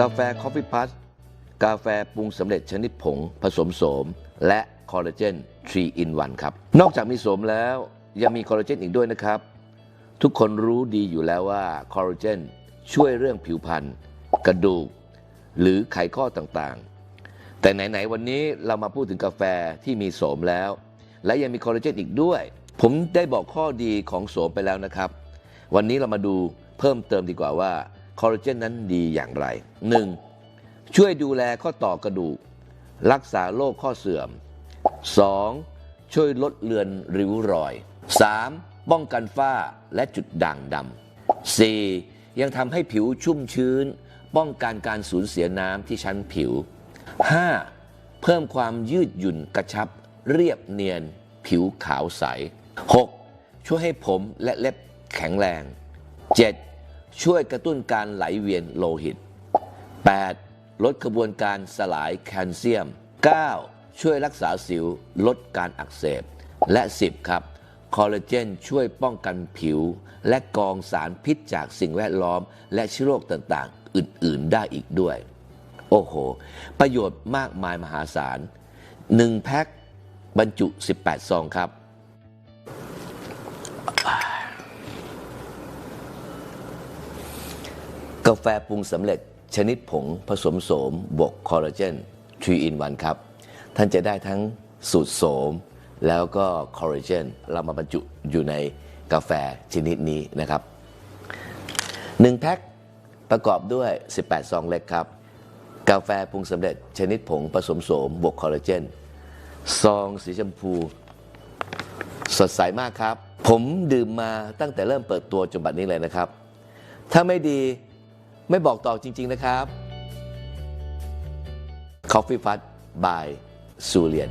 กาแฟคอฟฟี่พัทกาแฟปรุงสำเร็จชนิดผงผสมโสม และคอลลาเจน3 in 1ครับ นอกจากมีโสมแล้วยังมีคอลลาเจนอีกด้วยนะครับ ทุกคนรู้ดีอยู่แล้วว่าคอลลาเจนช่วยเรื่องผิวพรรณกระดูก หรือไขข้อต่างๆ แต่ไหน ๆ วันนี้เรามาพูดถึงกาแฟที่มีโสมแล้ว และยังมีคอลลาเจนอีกด้วย ผมได้บอกข้อดีของโสมไปแล้วนะครับ วันนี้เรามาดูเพิ่มเติมดีกว่าว่า คอลลาเจนนั้นดีอย่างไร 1. ช่วยดูแลข้อต่อกระดูก รักษาโรคข้อเสื่อม 2. ช่วยลดเลือนริ้วรอย 3. ป้องกันฝ้าและจุดด่างดำ 4. ยังทำให้ผิวชุ่มชื้น ป้องกันการสูญเสียน้ำที่ชั้นผิว 5. เพิ่มความยืดหยุ่นกระชับ เรียบเนียน ผิวขาวใส 6. ช่วยให้ผมและเล็บแข็งแรง 7. ช่วยกระตุ้นการไหลเวียนโลหิต 8. ลดกระบวนการสลายแคลเซียม 9. ช่วยรักษาสิวลดการอักเสบ และ 10 ครับ คอลลาเจนช่วยป้องกันผิว และกองสารพิษจากสิ่งแวดล้อม และเชื้อโรคต่างๆ อื่นๆได้อีกด้วย โอ้โห ประโยชน์มากมายมหาศาล 1 แพ็คบรรจุ 18 ซองครับ กาแฟปรุงสำเร็จชนิดผงผสมโสมบวกคอลลาเจน3 in 1 ครับ ท่านจะได้ทั้งสูตรโสม แล้วก็คอลลาเจนเรามาบรรจุอยู่ในกาแฟชนิดนี้นะครับ 1 แพ็คประกอบด้วย 18 ซองเล็กครับ กาแฟปรุงสำเร็จชนิดผงผสมโสมบวกคอลลาเจนซองสีชมพู สดใสมากครับ ผมดื่มมาตั้งแต่เริ่มเปิดตัวจนบัดนี้เลยนะครับ ถ้าไม่ดี ไม่บอกต่อจริง ๆนะครับ Coffee f u t by ซูเลียน